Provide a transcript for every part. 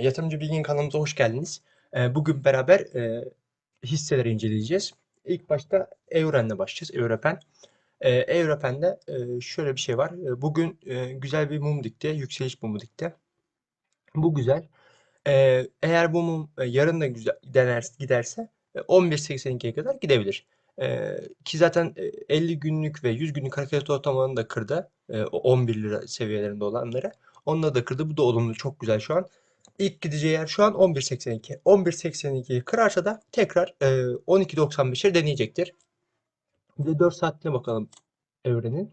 Yatırımcı Bilgin kanalımıza hoş geldiniz. Ee, Bugün beraber e, hisseleri inceleyeceğiz. İlk başta Euren'le başlayacağız. Europen. Ee, Europen'de e, şöyle bir şey var. Bugün e, güzel bir mum dikti. Yükseliş mumu dikti. Bu güzel. Ee, Eğer bu mum yarın da güzel giderse e, 11.82'ye kadar gidebilir. Ee, Ki zaten e, 50 günlük ve 100 günlük hareket ortalamanı da kırdı. E, o 11 lira seviyelerinde olanları. Onunla da kırdı. Bu da olumlu. Çok güzel şu an. İlk gideceği yer şu an 11.82. 11.82'yi kırarsa da tekrar e, 12.95'e deneyecektir. Bir de 4 saatine bakalım evrenin.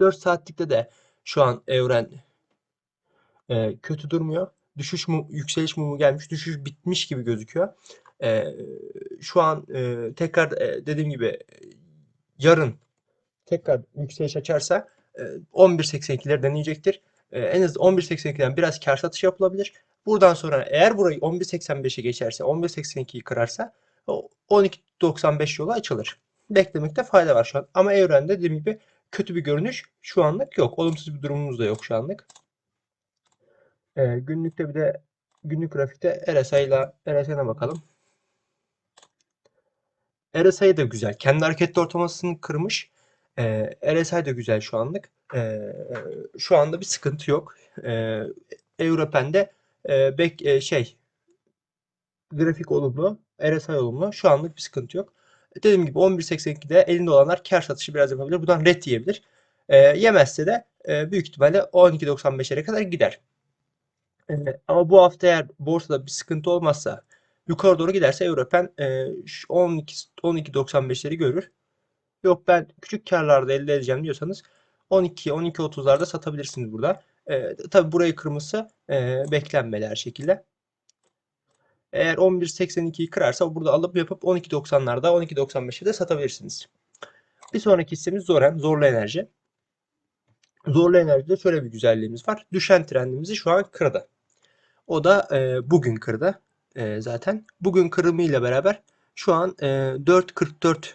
4 saatlikte de şu an evren e, kötü durmuyor. Düşüş mu, yükseliş mumu gelmiş. Düşüş bitmiş gibi gözüküyor. E, şu an e, tekrar e, dediğim gibi e, yarın tekrar yükseliş açarsa e, 11.82'leri deneyecektir. E, en az 11.82'den biraz kar satış yapılabilir. Buradan sonra eğer burayı 11.85'e geçerse 11.82'yi kırarsa o 12.95 yolu açılır. Beklemekte fayda var şu an. Ama evrende dediğim gibi kötü bir görünüş şu anlık yok. Olumsuz bir durumumuz da yok şu anlık. E, günlükte bir de günlük grafikte RSI ile RSI'ne bakalım. RSI da güzel. Kendi hareketli ortalamasını kırmış. E, RSI de güzel şu anlık. E, şu anda bir sıkıntı yok. E, Europen'de e, bek, e, şey grafik olumlu, RSI olumlu. Şu anlık bir sıkıntı yok. Dediğim gibi 11.82'de elinde olanlar kar satışı biraz yapabilir. Buradan red yiyebilir. E, yemezse de e, büyük ihtimalle 12.95'lere kadar gider. E, ama bu hafta eğer borsada bir sıkıntı olmazsa yukarı doğru giderse Europen e, 12 12.95'leri görür. Yok ben küçük karlarda elde edeceğim diyorsanız 12 12.30'larda satabilirsiniz burada. E, tabii burayı kırması e, beklenmeli şekilde. Eğer 11.82'yi kırarsa burada alıp yapıp 12.90'larda 12.95'e de satabilirsiniz. Bir sonraki hissemiz Zoren, Zorlu Enerji. Zorlu Enerji'de şöyle bir güzelliğimiz var. Düşen trendimizi şu an kırdı. O da e, bugün kırdı e, zaten. Bugün kırımıyla beraber şu an e, 4.44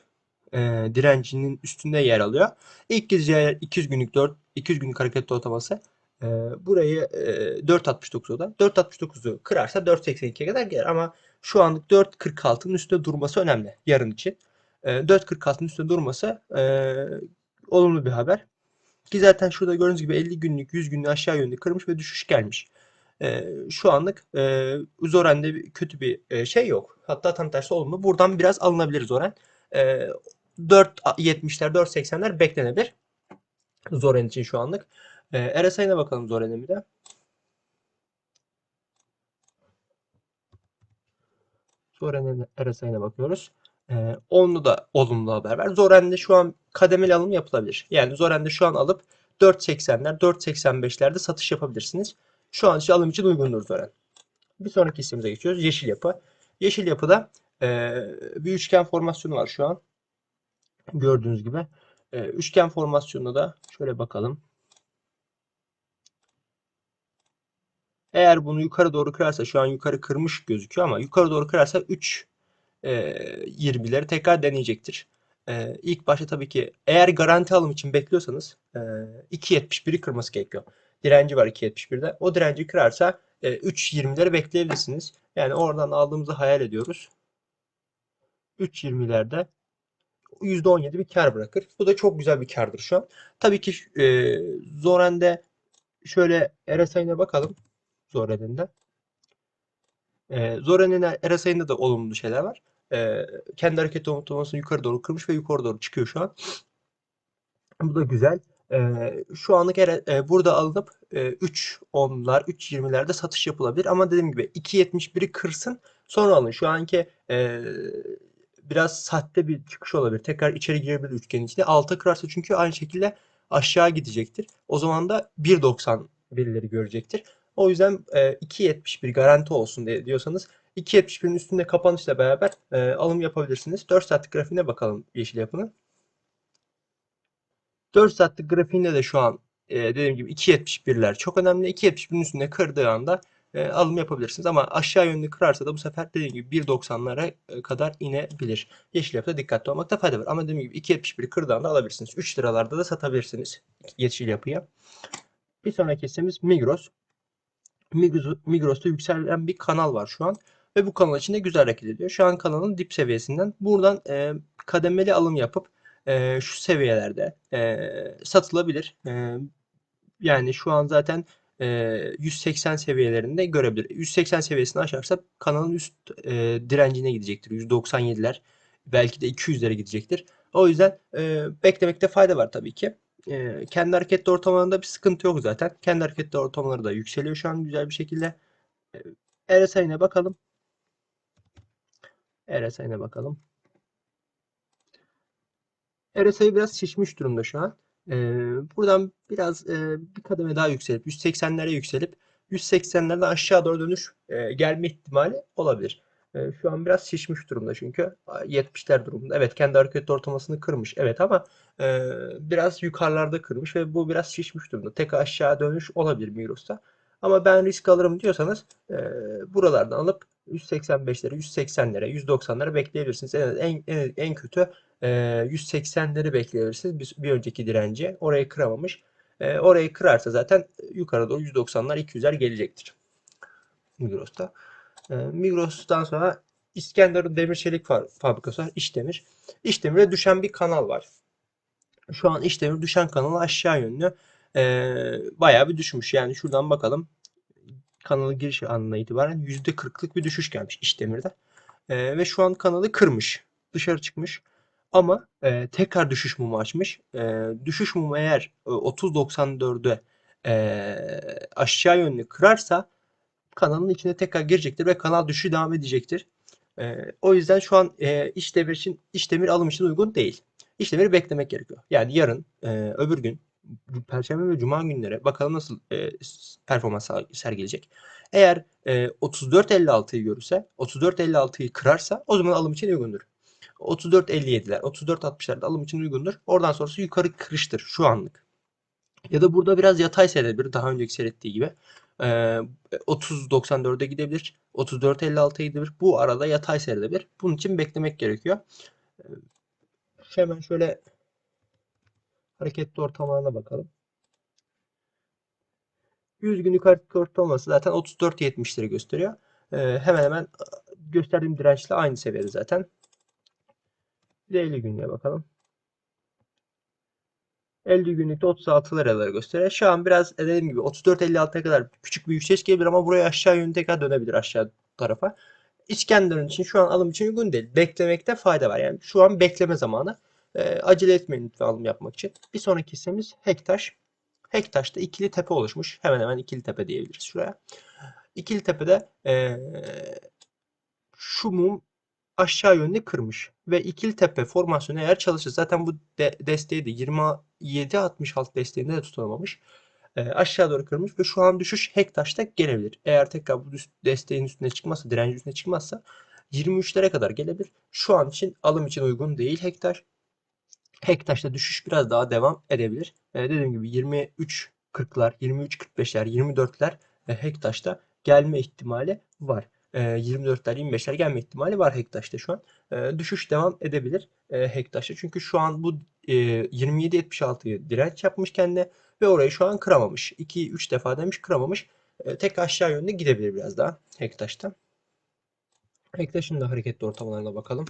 e, direncinin üstünde yer alıyor. İlk gideceği 200 günlük 4 200 günlük hareketli ortalaması e, burayı e, 4.69'da 4.69'u kırarsa 4.82'ye kadar gelir ama şu anlık 4.46'nın üstünde durması önemli yarın için. E, 4.46'nın üstünde durması e, olumlu bir haber. Ki zaten şurada gördüğünüz gibi 50 günlük 100 günlük aşağı yönlü kırmış ve düşüş gelmiş. E, şu anlık e, Zoren'de bir, kötü bir e, şey yok. Hatta tam tersi olumlu. Buradan biraz alınabilir Zoren. E, 4.70'ler 4.80'ler beklenebilir. Zoren için şu anlık. E, RSI'ne bakalım Zoren'in bir de. Zoren'in RSI'ne bakıyoruz. E, onlu da olumlu haber var. Zoren'de şu an kademeli alım yapılabilir. Yani Zoren'de şu an alıp 4.80'ler 4.85'lerde satış yapabilirsiniz. Şu an için alım için uygundur Zoren. Bir sonraki hissemize geçiyoruz. Yeşil yapı. Yeşil yapıda e, bir üçgen formasyonu var şu an. Gördüğünüz gibi. E, üçgen formasyonuna da şöyle bakalım. Eğer bunu yukarı doğru kırarsa şu an yukarı kırmış gözüküyor ama yukarı doğru kırarsa 3 e, 20'leri tekrar deneyecektir. E, ilk başta tabii ki eğer garanti alım için bekliyorsanız e, 2.71'i kırması gerekiyor. Direnci var 2.71'de. O direnci kırarsa e, 3.20'leri bekleyebilirsiniz. Yani oradan aldığımızı hayal ediyoruz. 3.20'lerde %17 bir kar bırakır. Bu da çok güzel bir kardır şu an. Tabii ki e, Zoren'de şöyle RSI'ne bakalım. Zoren'in de. E, Zoren'in RSI'nde de olumlu şeyler var. E, kendi hareket ortalamasını yukarı doğru kırmış ve yukarı doğru çıkıyor şu an. Bu da güzel. E, şu anlık e, burada alınıp e, 3 10'lar, 3 20'lerde satış yapılabilir. Ama dediğim gibi 2.71'i kırsın sonra alın. Şu anki e, biraz sahte bir çıkış olabilir. Tekrar içeri girebilir üçgenin içine. Alta kırarsa çünkü aynı şekilde aşağı gidecektir. O zaman da 1.90 verileri görecektir. O yüzden e, 2.71 garanti olsun diye diyorsanız 2.71'in üstünde kapanışla beraber e, alım yapabilirsiniz. 4 saatlik grafiğine bakalım yeşil yapının. 4 saatlik grafiğinde de şu an e, dediğim gibi 2.71'ler çok önemli. 2.71'in üstünde kırdığı anda e, alım yapabilirsiniz. Ama aşağı yönlü kırarsa da bu sefer dediğim gibi 1.90'lara e, kadar inebilir. Yeşil yapıda dikkatli olmakta fayda var. Ama dediğim gibi 2.71'i kırdığı anda alabilirsiniz. 3 liralarda da satabilirsiniz yeşil yapıya. Bir sonraki hissemiz Migros. Migros, Migros'ta yükselen bir kanal var şu an. Ve bu kanal içinde güzel hareket ediyor. Şu an kanalın dip seviyesinden. Buradan e, kademeli alım yapıp e, şu seviyelerde e, satılabilir. E, yani şu an zaten 180 seviyelerinde görebilir. 180 seviyesini aşarsa kanalın üst e, direncine gidecektir. 197'ler belki de 200'lere gidecektir. O yüzden e, beklemekte fayda var tabii ki. E, kendi hareketli ortamlarında bir sıkıntı yok zaten. Kendi hareketli ortamları da yükseliyor şu an güzel bir şekilde. E, RSI'ne bakalım. RSI'ne bakalım. RSI biraz şişmiş durumda şu an. Buradan biraz e, bir kademe daha yükselip 180'lere yükselip 180'lerden aşağı doğru dönüş e, gelme ihtimali olabilir. E, şu an biraz şişmiş durumda çünkü 70'ler durumunda. Evet kendi hareket ortalamasını kırmış. Evet ama e, biraz yukarılarda kırmış ve bu biraz şişmiş durumda. Tek aşağı dönüş olabilir Migros'ta. Ama ben risk alırım diyorsanız e, buralardan alıp 185'lere, 180'lere, 190'lara bekleyebilirsiniz. En, en, en kötü e, 180'leri bekleyebilirsiniz. Bir, bir önceki direnci orayı kıramamış. E, orayı kırarsa zaten yukarı doğru 190'lar 200'ler gelecektir. Migros'ta. E, Migros'tan sonra İskenderun Demir Çelik fa- Fabrikası var. İşdemir. İşdemir'e düşen bir kanal var. Şu an İşdemir düşen kanalı aşağı yönlü e, bayağı bir düşmüş. Yani şuradan bakalım. Kanalın giriş anına itibaren %40'lık bir düşüş gelmiş İşdemir'de. E, ve şu an kanalı kırmış. Dışarı çıkmış. Ama e, tekrar düşüş mumu açmış. E, düşüş mumu eğer e, 30.94'e e, aşağı yönlü kırarsa kanalın içine tekrar girecektir ve kanal düşüşü devam edecektir. E, o yüzden şu an e, işdemir için işdemir alım için uygun değil. İşdemiri beklemek gerekiyor. Yani yarın, e, öbür gün, Perşembe ve Cuma günlere bakalım nasıl e, performans sergileyecek. Eğer e, 34.56'yı görürse, 34.56'yı kırarsa o zaman alım için uygundur. 34.57'ler, 34.60'lar da alım için uygundur. Oradan sonrası yukarı kırıştır şu anlık. Ya da burada biraz yatay seyredebilir daha önceki seyrettiği gibi. Ee, 30.94'e gidebilir. 34.56'ya gidebilir. Bu arada yatay seyredebilir. Bunun için beklemek gerekiyor. Ee, hemen şöyle hareketli ortalamalarına bakalım. 100 günlük hareketli ortalaması zaten 34.70'leri gösteriyor. Ee, hemen hemen gösterdiğim dirençle aynı seviyede zaten. De 50 günlüğe bakalım. 50 günlükte 36 liraları gösteriyor. Şu an biraz dediğim gibi 34-56'ya kadar küçük bir yükseliş gelebilir ama buraya aşağı yönlü tekrar dönebilir aşağı tarafa. İskenderun için şu an alım için uygun değil. Beklemekte fayda var. Yani şu an bekleme zamanı. E, acele etmeyin lütfen alım yapmak için. Bir sonraki hissemiz Hektaş. Hektaş'ta ikili tepe oluşmuş. Hemen hemen ikili tepe diyebiliriz şuraya. İkili tepede e, şu mum aşağı yönlü kırmış. Ve ikili tepe formasyonu eğer çalışır. Zaten bu de desteği de 27-66 desteğinde de tutunamamış. E, aşağı doğru kırmış ve şu an düşüş Hektaş'ta gelebilir. Eğer tekrar bu desteğin üstüne çıkmazsa, direncin üstüne çıkmazsa 23'lere kadar gelebilir. Şu an için alım için uygun değil Hektaş. Hektaş'ta düşüş biraz daha devam edebilir. E, dediğim gibi 23-40'lar, 23-45'ler, 24'ler e, Hektaş'ta gelme ihtimali var. 24'ler 25'ler gelme ihtimali var Hektaş'ta şu an. Düşüş devam edebilir Hektaş'ta. Çünkü şu an bu 27.76'yı direnç yapmış kendine ve orayı şu an kıramamış. 2-3 defa demiş kıramamış. Tek aşağı yönde gidebilir biraz daha Hektaş'ta. Hektaş'ın da hareketli ortalamalarına bakalım.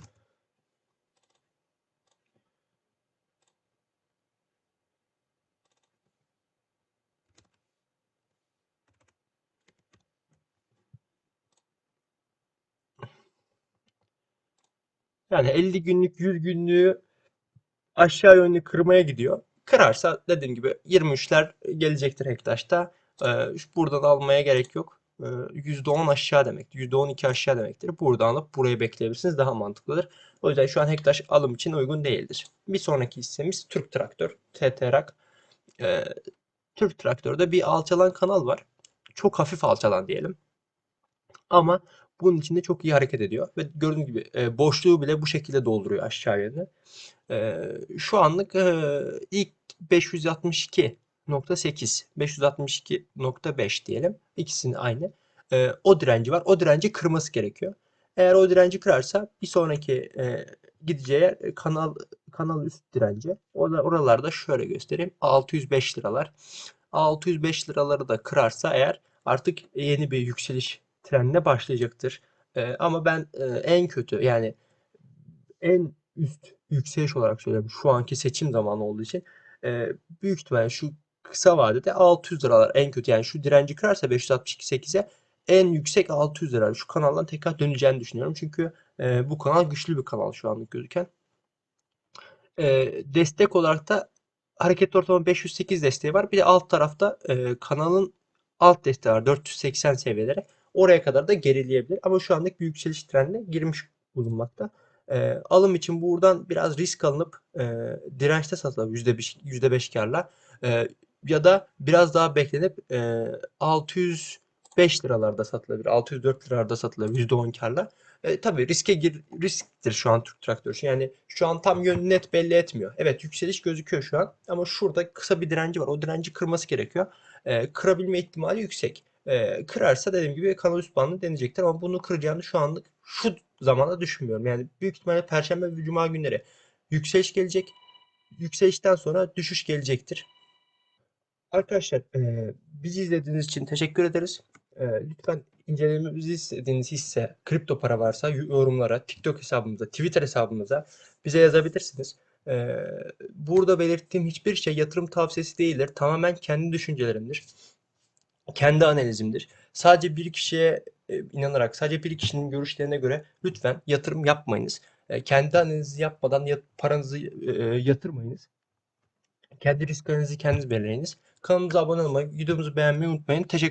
Yani 50 günlük 100 günlüğü aşağı yönlü kırmaya gidiyor. Kırarsa dediğim gibi 23'ler gelecektir Hektaş'ta. Ee, buradan almaya gerek yok. Ee, %10 aşağı demektir. %12 aşağı demektir. Buradan alıp buraya bekleyebilirsiniz. Daha mantıklıdır. O yüzden şu an Hektaş alım için uygun değildir. Bir sonraki hissemiz Türk Traktör. TTRAK. Ee, Türk Traktör'de bir alçalan kanal var. Çok hafif alçalan diyelim. Ama bunun içinde çok iyi hareket ediyor. Ve gördüğünüz gibi e, boşluğu bile bu şekilde dolduruyor aşağı yönde. E, şu anlık e, ilk 562.8, 562.5 diyelim. İkisinin aynı. E, o direnci var. O direnci kırması gerekiyor. Eğer o direnci kırarsa bir sonraki e, gideceği yer e, kanal kanal üst direnci. O da oralarda şöyle göstereyim. 605 liralar. 605 liraları da kırarsa eğer artık yeni bir yükseliş trendine başlayacaktır. Ee, ama ben e, en kötü yani en üst yükseliş olarak söylüyorum şu anki seçim zamanı olduğu için e, büyük ihtimalle şu kısa vadede 600 liralar en kötü yani şu direnci kırarsa 562.8'e en yüksek 600 lira. Şu kanaldan tekrar döneceğini düşünüyorum. Çünkü e, bu kanal güçlü bir kanal şu anlık gözüken. E, destek olarak da hareketli ortalama 508 desteği var. Bir de alt tarafta e, kanalın alt desteği var 480 seviyelere. Oraya kadar da gerileyebilir. Ama şu andaki bir yükseliş trendine girmiş bulunmakta. E, alım için buradan biraz risk alınıp e, dirençte satılabilir %5, %5 karla. E, ya da biraz daha beklenip e, 605 liralarda satılabilir. 604 liralarda satılabilir %10 karla. E, tabii riske gir, risktir şu an Türk Traktör için. Yani şu an tam yönünü net belli etmiyor. Evet yükseliş gözüküyor şu an ama şurada kısa bir direnci var. O direnci kırması gerekiyor. E, kırabilme ihtimali yüksek. E, kırarsa dediğim gibi kanal üst bandı deneyecektir ama bunu kıracağını şu anlık şu zamanda düşünmüyorum. Yani büyük ihtimalle Perşembe ve Cuma günleri yükseliş gelecek. Yükselişten sonra düşüş gelecektir. Arkadaşlar e, bizi izlediğiniz için teşekkür ederiz. E, lütfen incelememizi istediğiniz hisse, kripto para varsa yorumlara, TikTok hesabımıza, Twitter hesabımıza bize yazabilirsiniz. E, burada belirttiğim hiçbir şey yatırım tavsiyesi değildir. Tamamen kendi düşüncelerimdir. Kendi analizimdir. Sadece bir kişiye e, inanarak, sadece bir kişinin görüşlerine göre lütfen yatırım yapmayınız. E, kendi analizi yapmadan paranızı e, yatırmayınız. Kendi risklerinizi kendiniz belirleyiniz. Kanalımıza abone olmayı, videomuzu beğenmeyi unutmayın. Teşekkür